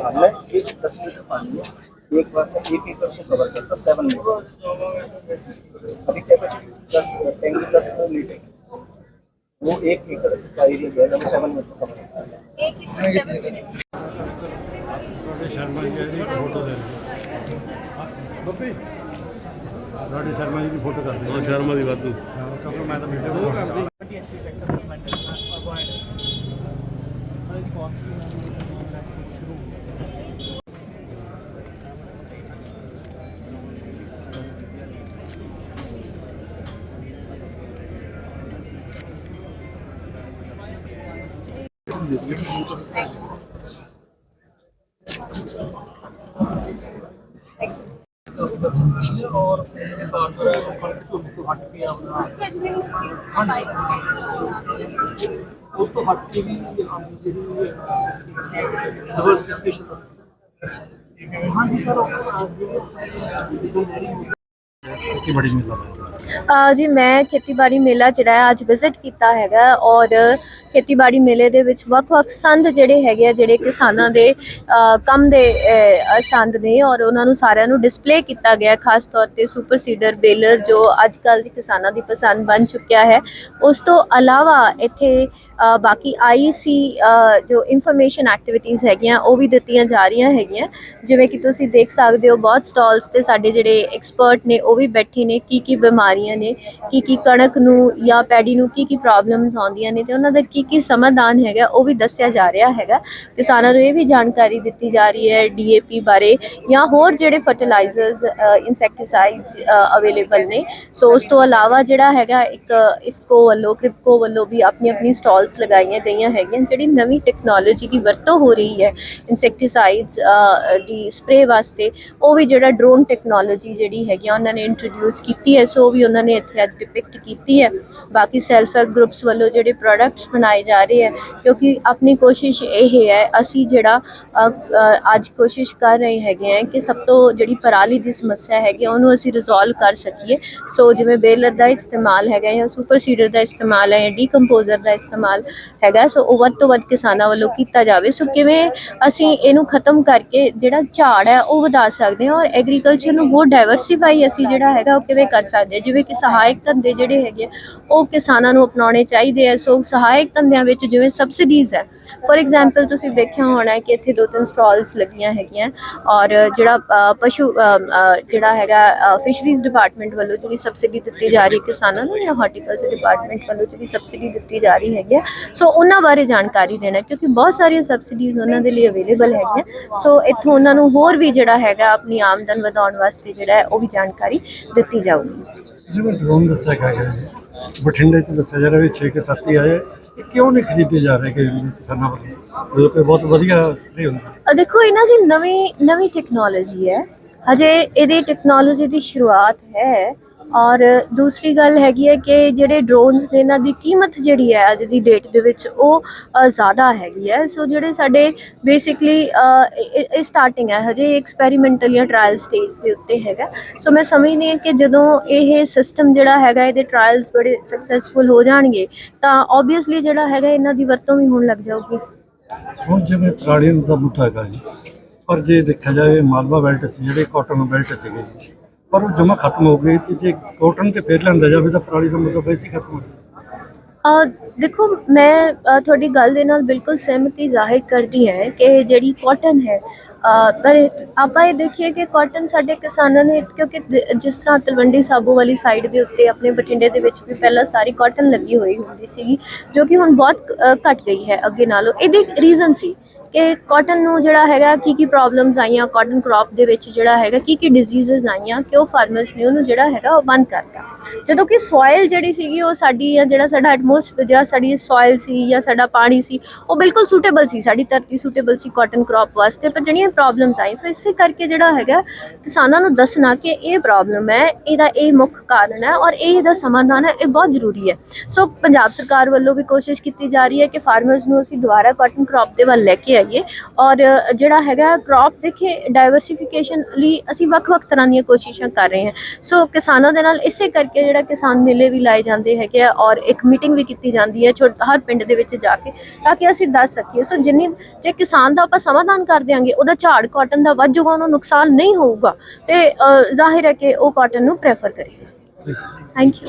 हमने एक दस लीटर पानी में एक बार में एक एकड़ को कवर करता सेवन मीटर अभी कैपेसिटी दस टैंक की दस लीटर की। वो एक एकड़ का एरिया जो है वो सेवन मीटर कवर करता है एक ही से सेवन मिनट ਤੁਹਾਡੇ ਸ਼ਰਮਾ ਜੀ ਦੀ ਫੋਟੋ ਦੇ ਬੱਬੀ ਤੁਹਾਡੇ ਸ਼ਰਮਾ ਜੀ ਦੀ ਫੋਟੋ ਕਰ ਦਿਓ ਸ਼ਰਮਾ ਦੀ ਵਾਧੂ ਹਾਂ ਕਿਉਂਕਿ ਮੈਂ ਤਾਂ ਵੀਡੀਓ ਕਰਦੀ ਉਸ ਤੋਂ ਹਟ ਕੇ ਵੀ ਹਾਂਜੀ ਜਿਹੜੀ ਡਿਵਰਸਿਫਿਕੇਸ਼ਨ ਹਾਂਜੀ ਸਰ ਉਹ ਜਿਹੜੀ ਕੀ ਬੜੀ ਮਿਲਦਾ ਜੀ ਮੈਂ ਖੇਤੀਬਾੜੀ ਮੇਲਾ ਜਿਹੜਾ ਹੈ ਅੱਜ ਵਿਜ਼ਿਟ ਕੀਤਾ ਹੈਗਾ ਔਰ ਖੇਤੀਬਾੜੀ ਮੇਲੇ ਦੇ ਵਿੱਚ ਵੱਖ-ਵੱਖ ਸੰਦ ਜਿਹੜੇ ਹੈਗੇ ਆ ਜਿਹੜੇ ਕਿਸਾਨਾਂ ਦੇ ਕੰਮ ਦੇ ਸੰਦ ਨੇ ਔਰ ਉਹਨਾਂ ਨੂੰ ਸਾਰਿਆਂ ਨੂੰ ਡਿਸਪਲੇ ਕੀਤਾ ਗਿਆ ਖਾਸ ਤੌਰ ਤੇ ਸੁਪਰ ਸੀਡਰ ਬੇਲਰ ਜੋ ਅੱਜ ਕੱਲ੍ਹ ਦੀ ਕਿਸਾਨਾਂ ਦੀ ਪਸੰਦ ਬਣ ਚੁੱਕਿਆ ਹੈ। ਉਸ ਤੋਂ ਇਲਾਵਾ ਇੱਥੇ ਅ, ਬਾਕੀ ਆਈਸੀ ਜੋ ਇਨਫੋਰਮੇਸ਼ਨ ਐਕਟੀਵਿਟੀਜ਼ ਹੈਗੀਆਂ ਉਹ ਵੀ ਦਿੱਤੀਆਂ ਜਾ ਰਹੀਆਂ ਹੈਗੀਆਂ। ਜਿਵੇਂ ਕਿ ਤੁਸੀਂ ਦੇਖ ਸਕਦੇ ਹੋ ਬਹੁਤ ਸਟਾਲਸ ਤੇ ਸਾਡੇ ਜਿਹੜੇ ਐਕਸਪਰਟ ਨੇ ਉਹ ਵੀ ਬੈਠੇ ਨੇ ਕੀ ਕੀ ਬਿਮਾਰੀਆਂ ਨੇ, ਕੀ ਕੀ ਕਣਕ ਨੂੰ ਜਾਂ ਪੈਡੀ ਨੂੰ ਕੀ ਕੀ ਪ੍ਰੋਬਲਮਸ ਆਉਂਦੀਆਂ ਨੇ ਤੇ ਉਹਨਾਂ ਦਾ ਕੀ ਕੀ ਸਮਾਧਾਨ ਹੈਗਾ, ਉਹ ਵੀ ਦੱਸਿਆ ਜਾ ਰਿਹਾ ਹੈਗਾ। ਕਿਸਾਨਾਂ ਨੂੰ ਇਹ ਵੀ ਜਾਣਕਾਰੀ ਦਿੱਤੀ ਜਾ ਰਹੀ ਹੈ ਡੀਏਪੀ ਬਾਰੇ ਜਾਂ ਹੋਰ ਜਿਹੜੇ ਫਰਟੀਲਾਈਜ਼ਰਸ ਇਨਸੈਕਟੀਸਾਈਡਸ ਅਵੇਲੇਬਲ ਨੇ। ਸੋ ਉਸ ਤੋਂ ਇਲਾਵਾ ਜਿਹੜਾ ਹੈਗਾ ਇੱਕ ਇਫਕੋ ਵੱਲੋਂ ਕ੍ਰਿਪਕੋ ਵੱਲੋਂ ਵੀ ਆਪਣੀ ਆਪਣੀ ਸਟਾਲਸ ਲਗਾਈਆਂ ਗਈਆਂ ਹੈਗੀਆਂ, ਜਿਹੜੀ ਨਵੀਂ ਟੈਕਨੋਲੋਜੀ ਦੀ ਵਰਤੋਂ ਹੋ ਰਹੀ ਹੈ ਇਨਸੈਕਟੀਸਾਈਡਸ ਦੀ ਸਪਰੇ ਵਾਸਤੇ, ਉਹ ਵੀ ਜਿਹੜਾ ਡਰੋਨ ਟੈਕਨੋਲੋਜੀ ਜਿਹੜੀ ਹੈਗੀ ਆ, ਉਹਨਾਂ ਨੇ ਇੰਟਰੋਡਿਊਸ ਕੀਤੀ ਹੈ ਸੋ ਉਹ ਵੀ ਉਹਨਾਂ ਨੇ ਇੱਥੇ ਅੱਜ ਡਿਪਿਕਟ ਕੀਤੀ ਹੈ। ਬਾਕੀ ਸੈਲਫ ਹੈਲਪ ਗਰੁੱਪਸ ਵੱਲੋਂ ਜਿਹੜੇ ਪ੍ਰੋਡਕਟਸ ਬਣਾਏ ਜਾ ਰਹੇ ਹੈ ਕਿਉਂਕਿ ਆਪਣੀ ਕੋਸ਼ਿਸ਼ ਇਹ ਹੈ ਅਸੀਂ ਜਿਹੜਾ ਅੱਜ ਕੋਸ਼ਿਸ਼ ਕਰ ਰਹੇ ਹੈਗੇ ਆ ਕਿ ਸਭ ਤੋਂ ਜਿਹੜੀ ਪਰਾਲੀ ਦੀ ਸਮੱਸਿਆ ਹੈਗੀ ਆ, ਉਹਨੂੰ ਅਸੀਂ ਰਿਜ਼ੋਲਵ ਕਰ ਸਕੀਏ। ਸੋ ਜਿਵੇਂ ਬੇਲਰ ਦਾ ਇਸਤੇਮਾਲ ਹੈਗਾ ਜਾਂ ਸੁਪਰ ਸੀਡਰ ਦਾ ਇਸਤੇਮਾਲ ਹੈ ਜਾਂ ਡੀਕੰਪੋਜ਼ਰ ਦਾ ਇਸਤੇਮਾਲ ਹੈਗਾ ਸੋ ਉਹ ਵੱਧ ਤੋਂ ਵੱਧ ਕਿਸਾਨਾਂ ਵੱਲੋਂ ਕੀਤਾ ਜਾਵੇ। ਸੋ ਕਿਵੇਂ ਅਸੀਂ ਇਹਨੂੰ ਖਤਮ ਕਰਕੇ ਜਿਹੜਾ ਝਾੜ ਹੈ ਉਹ ਵਧਾ ਸਕਦੇ ਹਾਂ ਔਰ ਐਗਰੀਕਲਚਰ ਨੂੰ ਹੋਰ ਡਾਈਵਰਸਿਫਾਈ ਅਸੀਂ ਜਿਹੜਾ ਹੈਗਾ ਉਹ ਕਿਵੇਂ ਕਰ ਸਕਦੇ ਹਾਂ? ਜਿਵੇਂ ਕਿ ਸਹਾਇਕ ਧੰਦੇ ਜਿਹੜੇ ਹੈਗੇ ਆ, ਉਹ ਕਿਸਾਨਾਂ ਨੂੰ ਅਪਣਾਉਣੇ ਚਾਹੀਦੇ ਆ। ਸੋ ਸਹਾਇਕ ਧੰਦਿਆਂ ਵਿੱਚ ਜਿਵੇਂ ਸਬਸਿਡੀਜ਼ ਹੈ ਫੋਰ ਐਗਜ਼ਾਮਪਲ ਤੁਸੀਂ ਦੇਖਿਆ ਹੋਣਾ ਕਿ ਇੱਥੇ ਦੋ ਤਿੰਨ ਸਟਾਲਸ ਲੱਗੀਆਂ ਹੈਗੀਆਂ ਔਰ ਜਿਹੜਾ ਪਸ਼ੂ ਜਿਹੜਾ ਹੈਗਾ ਫਿਸ਼ਰੀਜ਼ ਡਿਪਾਰਟਮੈਂਟ ਵੱਲੋਂ ਜਿਹੜੀ ਸਬਸਿਡੀ ਦਿੱਤੀ ਜਾ ਰਹੀ ਹੈ ਕਿਸਾਨਾਂ ਨੂੰ ਜਾਂ ਹਾਰਟੀਕਲਚਰ ਡਿਪਾਰਟਮੈਂਟ ਵੱਲੋਂ ਜਿਹੜੀ ਸਬਸਿਡੀ ਦਿੱਤੀ ਜਾ ਰਹੀ ਹੈਗੀ ਹੈ ਸੋ ਉਹਨਾਂ ਬਾਰੇ ਜਾਣਕਾਰੀ ਦੇਣਾ ਕਿਉਂਕਿ ਬਹੁਤ ਸਾਰੀਆਂ ਸਬਸਿਡੀਜ਼ ਉਹਨਾਂ ਦੇ ਲਈ ਅਵੇਲੇਬਲ ਹੈਗੀਆਂ। ਸੋ ਇੱਥੋਂ ਉਹਨਾਂ ਨੂੰ ਹੋਰ ਵੀ ਜਿਹੜਾ ਹੈਗਾ ਆਪਣੀ ਆਮਦਨ ਵਧਾਉਣ ਵਾਸਤੇ ਜਿਹੜਾ ਉਹ ਵੀ ਜਾਣਕਾਰੀ ਦਿੱਤੀ ਜਾਊਗੀ। ਜਿਵੇਂ ਡਰੋਨ ਦੱਸਿਆ ਗਿਆ ਹੈ, ਬਠਿੰਡੇ ਚ ਦੱਸਿਆ ਜਾ ਰਿਹਾ ਵੀ 6 ਕੇ 7 ਹੀ ਆਏ। ਇਹ ਕਿਉਂ ਨਹੀਂ ਖਰੀਦੇ ਜਾ ਰਹੇ ਕਿ ਕਿਸਾਨਾਂ ਵੱਲੋਂ? ਜੋ ਕਿ ਬਹੁਤ ਵਧੀਆ ਸਪਰੇ ਹੁੰਦਾ ਅ, ਦੇਖੋ, ਇਹਨਾਂ ਦੀ ਨਵੀਂ ਨਵੀਂ ਟੈਕਨੋਲੋਜੀ ਹੈ। ਹਜੇ ਇਹਦੀ ਟੈਕਨੋਲੋਜੀ ਦੀ ਸ਼ੁਰੂਆਤ ਹੈ। ਔਰ ਦੂਸਰੀ ਗੱਲ ਹੈਗੀ ਹੈ ਕਿ ਜਿਹੜੇ ਡਰੋਨਸ ਨੇ ਇਹਨਾਂ ਦੀ ਕੀਮਤ ਜਿਹੜੀ ਹੈ ਅੱਜ ਦੀ ਡੇਟ ਦੇ ਵਿੱਚ ਉਹ ਜ਼ਿਆਦਾ ਹੈਗੀ ਹੈ। ਸੋ ਜਿਹੜੇ ਸਾਡੇ ਬੇਸਿਕਲੀ ਇਹ ਸਟਾਰਟਿੰਗ ਹੈ, ਹਜੇ ਐਕਸਪੈਰੀਮੈਂਟਲ ਜਾਂ ਟ੍ਰਾਇਲ ਸਟੇਜ ਦੇ ਉੱਤੇ ਹੈਗਾ। ਸੋ ਮੈਂ ਸਮਝਦੀ ਹਾਂ ਕਿ ਜਦੋਂ ਇਹ ਸਿਸਟਮ ਜਿਹੜਾ ਹੈਗਾ, ਇਹਦੇ ਟ੍ਰਾਇਲਸ ਬੜੇ ਸਕਸੈਸਫੁਲ ਹੋ ਜਾਣਗੇ, ਤਾਂ ਆਬਵੀਅਸਲੀ ਜਿਹੜਾ ਹੈਗਾ, ਇਹਨਾਂ ਦੀ ਵਰਤੋਂ ਵੀ ਹੋਣ ਲੱਗ ਜਾਊਗੀ। ਹੁਣ ਜਿਵੇਂ ਪਰਾਲੀ ਦਾ ਮੁੱਦਾ ਹੈਗਾ ਜੀ, ਪਰ ਜੇ ਦੇਖਿਆ ਜਾਵੇ, ਮਾਲਵਾ ਬੈਲਟ ਸੀ, ਜਿਹੜੇ ਕਾਟਨ ਬੈਲਟ ਸੀਗੇ ਜੀ ਪਰ ਉਹ ਜਮਾ ਖਤਮ ਹੋ ਗਈ ਤੇ ਜੇ ਕਾਟਨ ਤੇ ਫੇਰ ਲੈਂਦਾ ਜਾਵੇ ਤਾਂ ਪਰਾਲੀ ਦਾ ਮੁੱਦਾ ਵੈਸੇ ਖਤਮ ਹੋ ਗਿਆ ਦੇਖੋ ਮੈਂ ਤੁਹਾਡੀ ਗੱਲ ਦੇ ਨਾਲ ਬਿਲਕੁਲ ਸਹਿਮਤੀ ਜ਼ਾਹਿਰ ਕਰਦੀ ਹੈ ਕਿ ਜਿਹੜੀ ਕਾਟਨ ਹੈ ਪਰ ਆਪਾਂ ਇਹ ਦੇਖੀਏ ਕਿ ਕਾਟਨ ਸਾਡੇ ਕਿਸਾਨਾਂ ਨੇ ਕਿਉਂਕਿ ਜਿਸ ਤਰ੍ਹਾਂ ਤਲਵੰਡੀ ਸਾਬੋ ਵਾਲੀ ਸਾਈਡ ਦੇ ਉੱਤੇ ਆਪਣੇ ਬਠਿੰਡੇ ਦੇ ਵਿੱਚ ਵੀ ਪਹਿਲਾਂ ਸਾਰੀ ਕਾਟਨ ਲੱਗੀ ਹੋਈ ਹੁੰਦੀ ਸੀਗੀ ਜੋ ਕਿ ਹੁਣ ਬਹੁਤ ਅ, ਘਟ ਗਈ ਹੈ ਅੱਗੇ ਨਾਲੋਂ। ਇਹਦੇ ਰੀਜ਼ਨ ਸੀ ਕਿ ਕਾਟਨ ਨੂੰ ਜਿਹੜਾ ਹੈਗਾ ਕੀ ਕੀ ਪ੍ਰੋਬਲਮਸ ਆਈਆਂ ਕਾਟਨ ਕ੍ਰੌਪ ਦੇ ਵਿੱਚ ਜਿਹੜਾ ਹੈਗਾ ਕੀ ਕੀ ਡਿਜ਼ੀਜ਼ਸ ਆਈਆਂ, ਕਿ ਉਹ ਫਾਰਮਰਸ ਨੇ ਉਹਨੂੰ ਜਿਹੜਾ ਹੈਗਾ, ਉਹ ਬੰਦ ਕਰਤਾ। ਜਦੋਂ ਕਿ ਸੋਇਲ ਜਿਹੜੀ ਸੀਗੀ, ਉਹ ਸਾਡੀ ਜਾਂ ਜਿਹੜਾ ਸਾਡਾ ਐਟਮੋਸਫੀਅਰ ਜਾਂ ਸਾਡੀ ਸੋਇਲ ਸੀ ਜਾਂ ਸਾਡਾ ਪਾਣੀ ਸੀ, ਉਹ ਬਿਲਕੁਲ ਸੂਟੇਬਲ ਸੀ। ਸਾਡੀ ਧਰਤੀ ਸੂਟੇਬਲ ਸੀ ਕਾਟਨ ਕ੍ਰੌਪ ਵਾਸਤੇ, ਪਰ ਜਿਹੜੀਆਂ ਪ੍ਰੋਬਲਮਸ ਆਈਆਂ, ਸੋ ਇਸੇ ਕਰਕੇ ਜਿਹੜਾ ਹੈਗਾ, ਕਿਸਾਨਾਂ ਨੂੰ ਦੱਸਣਾ ਕਿ ਇਹ ਪ੍ਰੋਬਲਮ ਹੈ, ਇਹਦਾ ਇਹ ਮੁੱਖ ਕਾਰਨ ਹੈ ਔਰ ਇਹ ਇਹਦਾ ਸਮਾਧਾਨ ਹੈ, ਇਹ ਬਹੁਤ ਜ਼ਰੂਰੀ ਹੈ। ਸੋ ਪੰਜਾਬ ਸਰਕਾਰ ਵੱਲੋਂ ਵੀ ਕੋਸ਼ਿਸ਼ ਕੀਤੀ ਜਾ ਰਹੀ ਹੈ ਕਿ ਫਾਰਮਰਸ ਨੂੰ ਅਸੀਂ ਦੁਬਾਰਾ ਕਾਟਨ ਕ੍ਰੌਪ ਦੇ ਵੱਲ ਲੈ ਕੇ ਆਈਏ। ਜਾਈਏ ਔਰ ਜਿਹੜਾ ਹੈਗਾ ਕ੍ਰੌਪ ਦੇਖੇ ਡਾਈਵਰਸਿਫਿਕੇਸ਼ਨ ਲਈ ਅਸੀਂ ਵੱਖ-ਵੱਖ ਤਰ੍ਹਾਂ ਦੀਆਂ ਕੋਸ਼ਿਸ਼ਾਂ ਕਰ ਰਹੇ ਹਾਂ। ਸੋ ਕਿਸਾਨਾਂ ਦੇ ਨਾਲ ਇਸੇ ਕਰਕੇ ਜਿਹੜਾ ਕਿਸਾਨ ਮੇਲੇ ਵੀ ਲਾਏ ਜਾਂਦੇ ਹੈਗੇ ਆ ਔਰ ਇੱਕ ਮੀਟਿੰਗ ਵੀ ਕੀਤੀ ਜਾਂਦੀ ਹੈ ਹਰ ਪਿੰਡ ਦੇ ਵਿੱਚ ਜਾ ਕੇ ਤਾਂ ਕਿ ਅਸੀਂ ਦੱਸ ਸਕੀਏ। ਸੋ ਜਿੰਨੀ ਜੇ ਕਿਸਾਨ ਦਾ ਆਪਾਂ ਸਮਾਧਾਨ ਕਰ ਦਿਆਂਗੇ ਉਹਦਾ ਝਾੜ ਕਾਟਨ ਦਾ ਵੱਧ ਜਾਊਗਾ ਉਹਨੂੰ ਨੁਕਸਾਨ ਨਹੀਂ ਹੋਊਗਾ ਤੇ ਜ਼ਾਹਿਰ ਹੈ ਕਿ ਉਹ ਕਾਟਨ ਨੂੰ ਪ੍ਰੈਫਰ ਕਰੇਗਾ ਥੈਂਕ ਯੂ